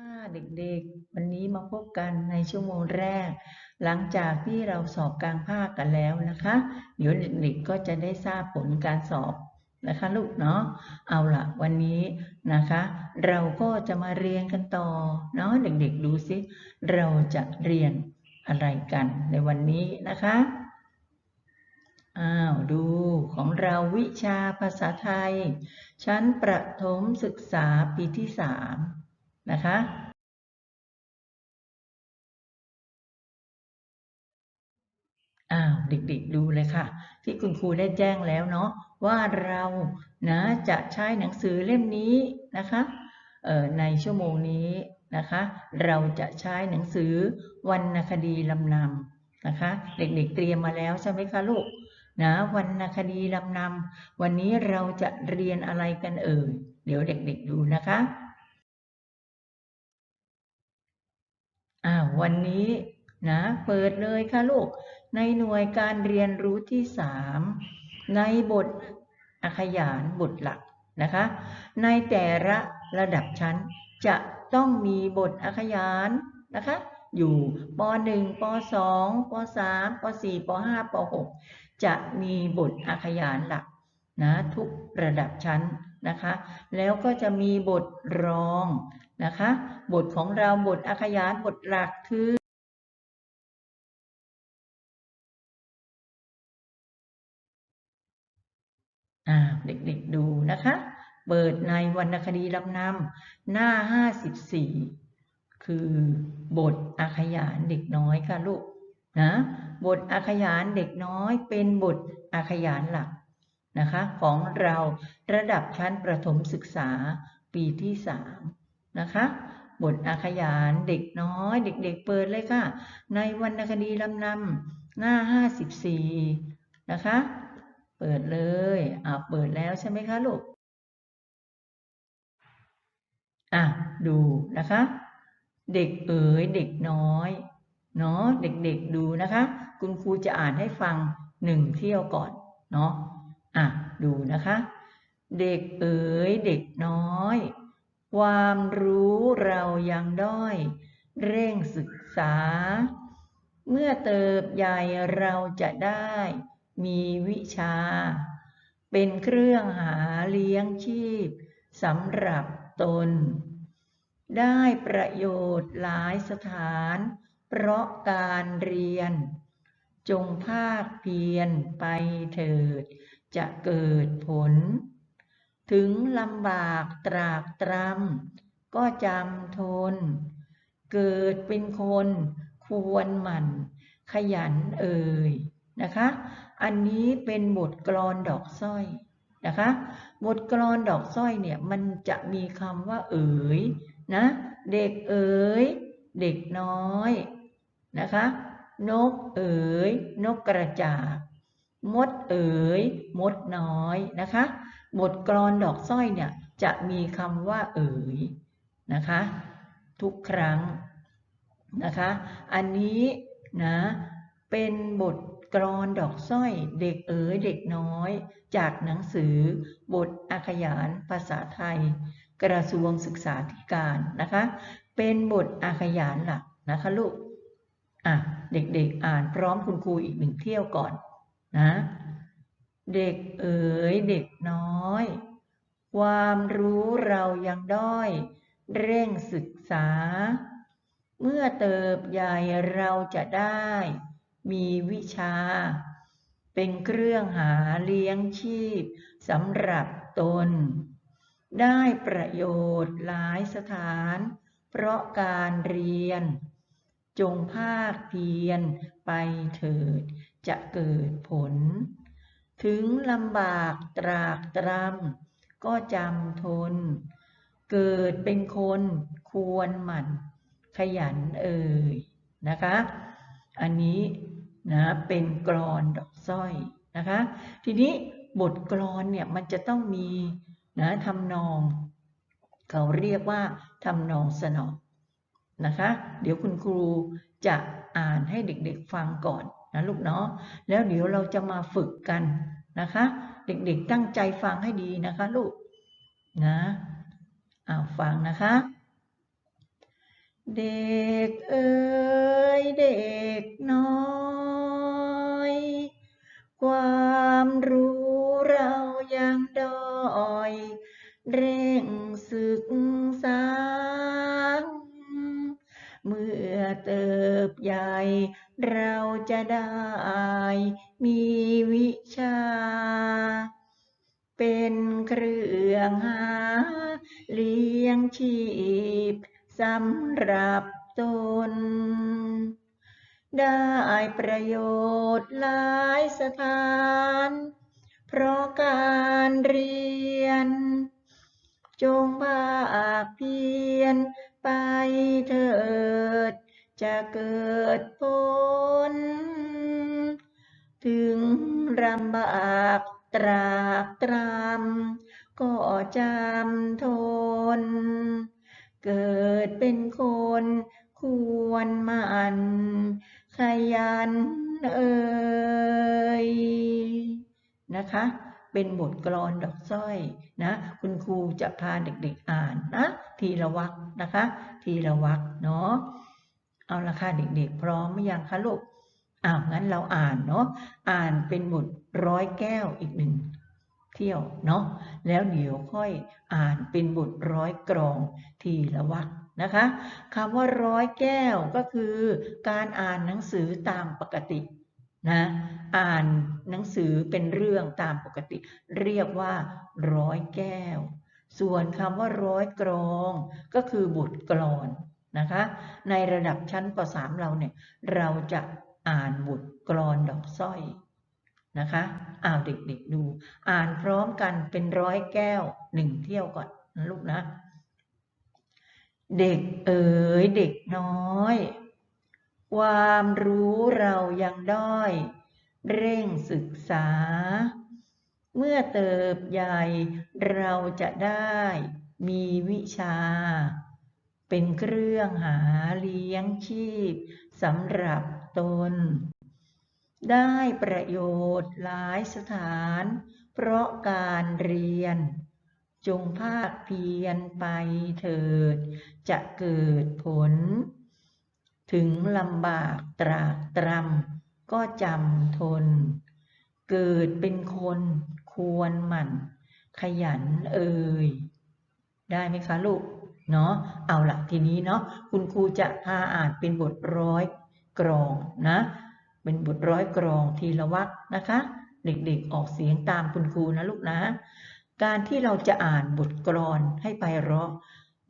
ค่ะเด็กๆ วันนี้มาพบกันในชั่วโมงแรก หลังจากที่เราสอบกลางภาคกันแล้วนะคะ เดี๋ยวเด็กๆก็จะได้ทราบผลการสอบนะคะลูกเนาะเอาละวันนี้นะคะ เราก็จะมาเรียนกันต่อเนาะเด็กๆดูสิเราจะเรียนอะไรกันในวันนี้นะคะอ้าวดูของเราวิชาภาษาไทย ชั้นประถมศึกษาปีที่สาม นะคะ อ้าวเด็กๆดูเลยค่ะ ที่คุณครูได้แจ้งแล้วเนาะว่าเรานะจะใช้หนังสือเล่มนี้นะคะเอ่อในชั่วโมงนี้นะคะ เราจะใช้หนังสือวรรณคดีลำนำนะคะ เด็กๆเตรียมมาแล้วใช่ไหมคะลูกนะวรรณคดีลำนำวันนี้เราจะเรียนอะไรกันเอ่ยเดี๋ยวเด็กๆดูนะคะ อ่า วันนี้นะเปิดเลยค่ะลูก ในหน่วยการเรียนรู้ที่สามในบทอาขยานบทหลักนะคะ ในแต่ละระดับชั้นจะต้องมีบทอาขยานนะคะ อยู่ป .1 ป .2 ป .3 ป .4 ป .5 ป .6 จะมีบทอาขยานหลักนะทุกระดับชั้นนะคะ แล้วก็จะมีบทรอง นะคะ บทของเราบทอาขยานบทหลักคือเด็กๆดูนะคะ เปิดในวรรณคดีลำนำหน้า 54 คือบทอาขยานเด็กน้อยค่ะลูกนะบทอาขยานเด็กน้อยเป็นบทอาขยานหลักนะคะ ของเราระดับชั้นประถมศึกษาปีที่สาม นะคะบทอาขยานเด็กน้อย เด็กๆเปิดเลยค่ะ ในวรรณคดีลำนำหน้า 54 นะคะ เปิดเลยอ่าเปิดแล้วใช่ไหมคะลูกอะดูนะคะ เด็กเอ๋ยเด็กน้อยเนาะเด็กๆดูนะคะ คุณครูจะอ่านให้ฟังหนึ่งเที่ยวก่อนเนาะอะดูนะคะ เด็กเอ๋ยเด็กน้อย ความรู้เรายังด้อย เร่งศึกษา เมื่อเติบใหญ่เราจะได้ มีวิชา เป็นเครื่องหาเลี้ยงชีพสำหรับตน ได้ประโยชน์หลายสถาน เพราะการเรียน จงภาคเพียรไปเถิด จะเกิดผล ถึงลำบากตรากตรำก็จำทน เกิดเป็นคนควรหมั่น ขยันเอ่ยนะคะ อันนี้เป็นบทกลอนดอกสร้อยนะคะ บทกลอนดอกสร้อยเนี่ยมันจะมีคำว่าเอ๋ยนะ เด็กเอ๋ยเด็กน้อยนะคะ นกเอ๋ยนกกระจาบ มดเอ๋ย มดน้อยนะคะ บทกลอนดอกสร้อยเนี่ยจะมีคำว่าเอ๋ยนะคะ ทุกครั้งนะคะ อันนี้นะเป็นบทกรอนดอกสร้อย เด็กเอ๋ยเด็กน้อย จากหนังสือบทอาขยานภาษาไทย กระทรวงศึกษาธิการนะคะ เป็นบทอาขยานหลักนะคะลูกอะเด็กๆอ่านพร้อมคุณครูอีกหนึ่งเที่ยวก่อน นะ เด็กเอ๋ยเด็กน้อย ความรู้เรายังด้อย เร่งศึกษา เมื่อเติบใหญ่เราจะได้ มีวิชา เป็นเครื่องหาเลี้ยงชีพสำหรับตน ได้ประโยชน์หลายสถาน เพราะการเรียน จงภาคเพียรไปเถิด จะเกิดผล ถึงลำบากตรากตรำก็จำทน เกิดเป็นคนควรหมั่น ขยันเอ่ยนะคะ อันนี้นะเป็นกรอนดอกสร้อยนะคะ ทีนี้บทกรอนเนี่ยมันจะต้องมีนะทำนอง เขาเรียกว่าทำนองสนองนะคะ เดี๋ยวคุณครูจะอ่านให้เด็กๆฟังก่อน นะลูกเนาะแล้วเดี๋ยวเราจะมาฝึกกันนะคะ เด็กๆตั้งใจฟังให้ดีนะคะลูกนะอ่าฟังนะคะ เด็กเอ๋ยเด็กน้อย ความรู้เรายังด้อย เร่งศึกษาเมื่อเติบใหญ่ เราจะได้มีวิชา เป็นเครื่องหา เลี้ยงชีพสำหรับตน ได้ประโยชน์หลายสถาน เพราะการเรียน จงภาคเพียรไปเถิด จะเกิดผล ถึงลำบากตรากตรำก็จำทน เกิดเป็นคนควรมันขยันเอ่ยนะคะ เป็นบทกลอนดอกสร้อยนะ คุณครูจะพาเด็กๆอ่านนะ ทีละวรรคนะคะ ทีละวรรคเนาะ เอาละค่ะเด็กๆ พร้อมหรือยังคะลูกอ้าวงั้นเราอ่านเนาะอ่านเป็นบทร้อยแก้วอีกหนึ่งเที่ยวเนาะแล้วเดี๋ยวค่อยอ่านเป็นบทร้อยกรองทีละวรรคนะคะคำว่าร้อยแก้วก็คือการอ่านหนังสือตามปกตินะอ่านหนังสือเป็นเรื่องตามปกติ เรียกว่าร้อยแก้ว ส่วนคำว่าร้อยกรอง ก็คือบทกลอน นะคะ ในระดับชั้นป .3 เราเนี่ย เราจะอ่านบทกลอนดอกสร้อยนะคะอ้าวเด็กๆดู อ่านพร้อมกันเป็นร้อยแก้วหนึ่งเที่ยวก่อนนะลูกนะ เด็กเอ๋ยเด็กน้อย ความรู้เรายังด้อย เร่งศึกษา เมื่อเติบใหญ่เราจะได้มีวิชา เป็นเครื่องหาเลี้ยงชีพสำหรับตน ได้ประโยชน์หลายสถาน เพราะการเรียน จงภาคเพียรไปเถิด จะเกิดผล ถึงลำบากตรากตรำก็จำทน เกิดเป็นคนควรหมั่น ขยันเอ่ยได้ไหมคะลูก เนาะเอาละทีนี้เนาะคุณครูจะพาอ่านเป็นบทร้อยกรองนะเป็นบทร้อยกรองทีละวรรคนะคะ เด็กๆออกเสียงตามคุณครูนะลูกนะ การที่เราจะอ่านบทกลอนให้ไพเราะ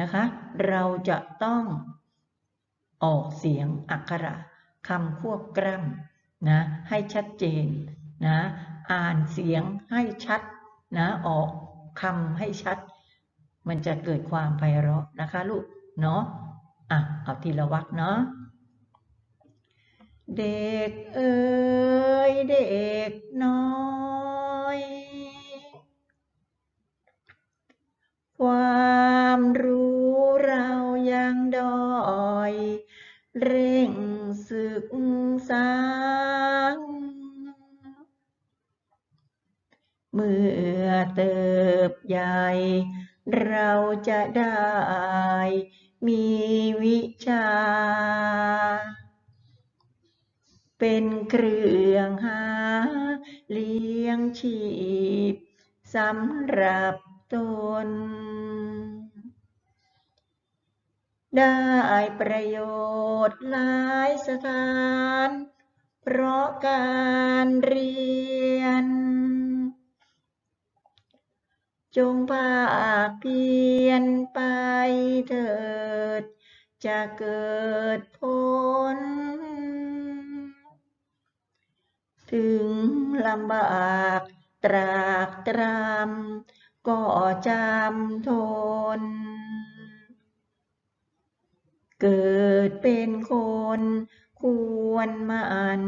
นะคะ เราจะต้องออกเสียงอักขระคำควบกล้ำนะให้ชัดเจนนะอ่านเสียงให้ชัดนะออกคำให้ชัด มันจะเกิดความไพเราะนะคะลูก เนาะอะ เอาทีละวรรคเนาะ เด็กเอ๋ยเด็กน้อย ความรู้เรายังด้อย เร่งศึกษาเมื่อเติบใหญ่ เราจะได้มีวิชา เป็นเครื่องหาเลี้ยงชีพสำหรับตน ได้ประโยชน์หลายสถาน เพราะการเรียน จงภาคเพียรไปเถิด จะเกิดผล ถึงลำบากตรากตรำก็จำทน เกิดเป็นคนควรหมัน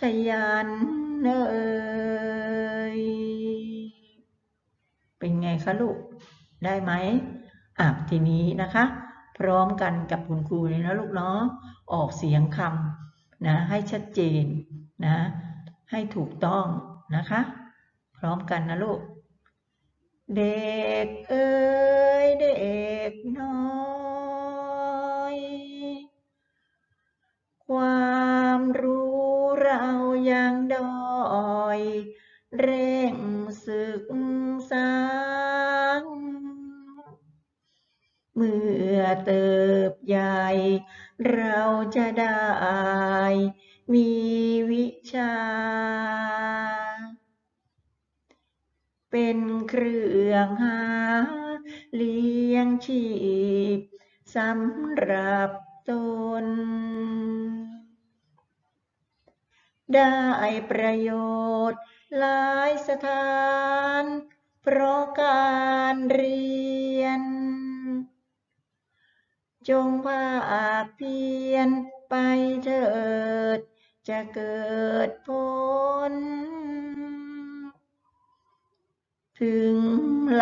ขยันเอ่ย เป็นไงคะลูก ได้ไหมอะทีนี้นะคะ พร้อมกันกับคุณครูเลยนะลูกเนาะออกเสียงคำนะให้ชัดเจนนะให้ถูกต้องนะคะ พร้อมกันนะลูก เด็กเอ๋ยเด็กน้อย ความรู้เรายังดอย เร่งศึก เติบใหญ่ เราจะได้ มีวิชา เป็นเครื่องหา เลี้ยงชีพสำหรับตน ได้ประโยชน์หลายสถาน เพราะการเรียน จงภาคเพียรไปเถิด จะเกิดผล ถึง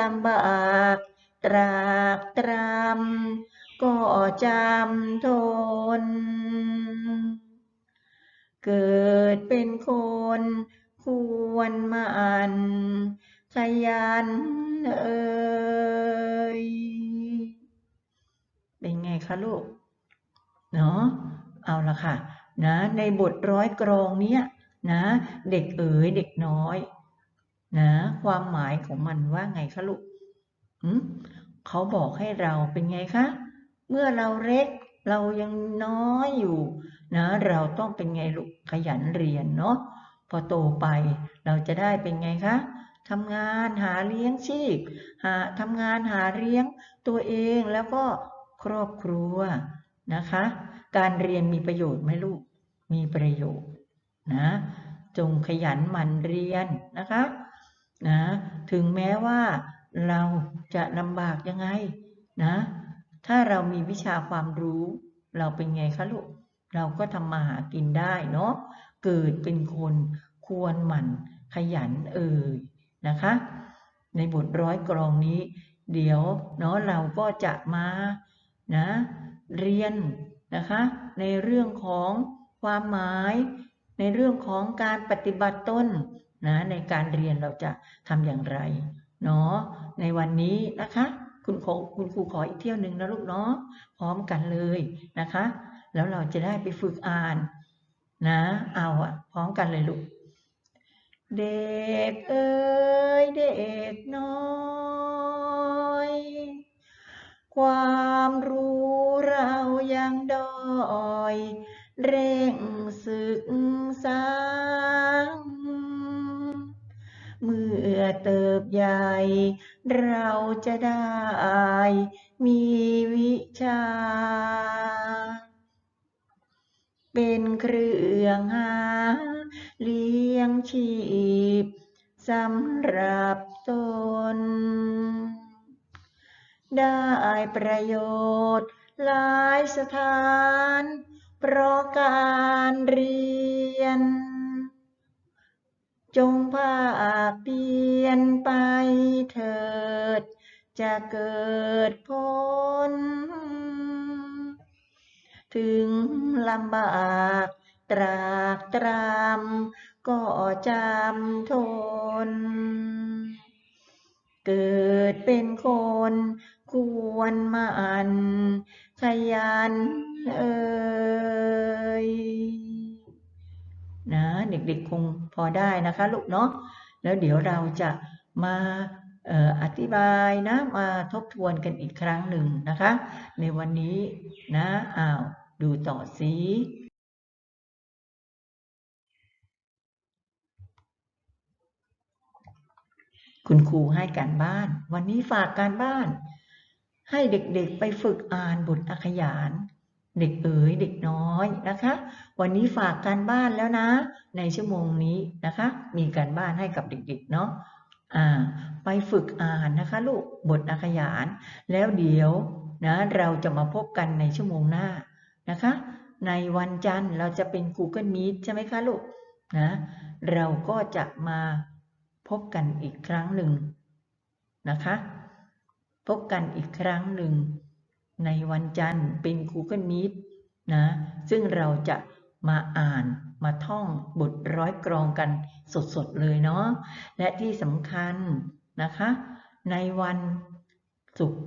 ลำบากตรากตรำก็จำทน เกิดเป็นคนควรหมันขยันเอ่ย เป็นไงคะลูก เนาะเอาละค่ะ นะ ในบทร้อยกรองเนี้ยนะ เด็กเอ๋ยเด็กน้อย นะ ความหมายของมันว่าไงคะลูกหืมเขาบอกให้เราเป็นไงคะ เมื่อเราเล็กเรายังน้อยอยู่ นะ เราต้องเป็นไงลูกขยันเรียนเนาะพอโตไปเราจะได้เป็นไงคะทำงานหาเลี้ยงชีพหาทำงานหาเลี้ยงตัวเองแล้วก็ ครอบครัวนะคะ การเรียนมีประโยชน์ไหมลูก มีประโยชน์นะ จงขยันหมั่นเรียนนะคะนะถึงแม้ว่าเราจะลำบากยังไงนะ ถ้าเรามีวิชาความรู้ เราเป็นไงคะลูก เราก็ทำมาหากินได้เนาะ เกิดเป็นคนควรหมั่นขยันเอ่ยนะคะ ในบทร้อยกรองนี้ เดี๋ยวเนาะเราก็จะมา นะเรียนนะคะในเรื่องของความหมาย ในเรื่องของการปฏิบัติต้นนะในการเรียนเราจะทำอย่างไรเนาะในวันนี้นะคะคุณครูคุณครูขออีกเที่ยวหนึ่งนะลูกเนาะพร้อมกันเลยนะคะ แล้วเราจะได้ไปฝึกอ่านนะเอาอะพร้อมกันเลยลูก เด็กเอ้ยเด็กน้อย ความรู้เรายังด้อย เร่งศึกษา เมื่อเติบใหญ่ เราจะได้ มีวิชา เป็นเครื่องหา เลี้ยงชีพสำหรับตน ได้ประโยชน์ หลายสถาน เพราะการเรียน จงภาคเพียรไปเถิด จะเกิดผล ถึงลำบากตรากตรำก็จำทน เกิดเป็นคน ควรหมันขยันเอ่ยนะเด็กๆคงพอได้นะคะลูกเนาะแล้วเดี๋ยวเราจะมาเอ่ออธิบายนะมาทบทวนกันอีกครั้งหนึ่งนะคะ ในวันนี้นะอ้าวดูต่อสิคุณครูให้การบ้าน วันนี้ฝากการบ้าน ให้เด็กๆไปฝึกอ่านบทอักขยาน เด็กเอ๋ยเด็กน้อยนะคะ วันนี้ฝากการบ้านแล้วนะ ในชั่วโมงนี้นะคะ มีการบ้านให้กับเด็กๆเนาะอ่าไปฝึกอ่านนะคะลูกบทอักขยาน แล้วเดี๋ยวนะเราจะมาพบกันในชั่วโมงหน้านะคะ ในวันจันทร์เราจะเป็น Google Meet ใช่ไหมคะลูกนะเราก็จะมาพบกันอีกครั้งหนึ่งนะคะ พบกันอีกครั้งหนึ่ง ในวันจันทร์เป็น Google Meet นะ ซึ่งเราจะมาอ่านมาท่องบทร้อยกรองกันสดๆเลยเนาะ และที่สำคัญนะคะ ในวันศุกร์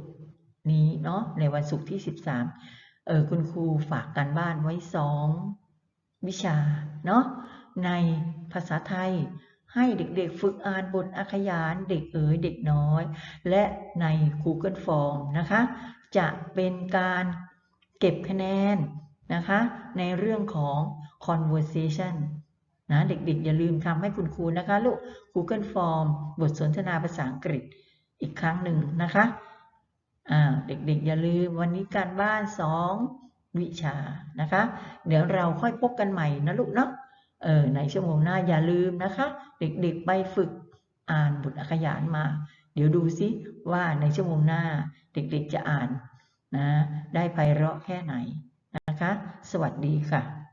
นี้เนาะ ในวันศุกร์ที่ 13 เออคุณครูฝากการบ้านไว้สองวิชาเนาะ ในภาษาไทย ให้เด็กๆ ฝึกอ่านบทอาขยานเด็กเอ๋ยเด็กน้อย และใน Google Form นะคะ จะเป็นการเก็บคะแนนนะคะ ในเรื่องของ conversation นะเด็กๆ อย่าลืมทำให้คุณครูนะคะลูก Google Form บทสนทนาภาษาอังกฤษอีกครั้งหนึ่งนะคะอ่าเด็กๆ อย่าลืมวันนี้การบ้าน 2 วิชานะคะ เดี๋ยวเราค่อยพบกันใหม่นะลูกเนาะ เออในชั่วโมงหน้าอย่าลืมนะคะ เด็กๆไปฝึกอ่านบทอักขยานมา เดี๋ยวดูซิว่าในชั่วโมงหน้าเด็กๆจะอ่านนะได้ไพเราะแค่ไหนนะคะ สวัสดีค่ะ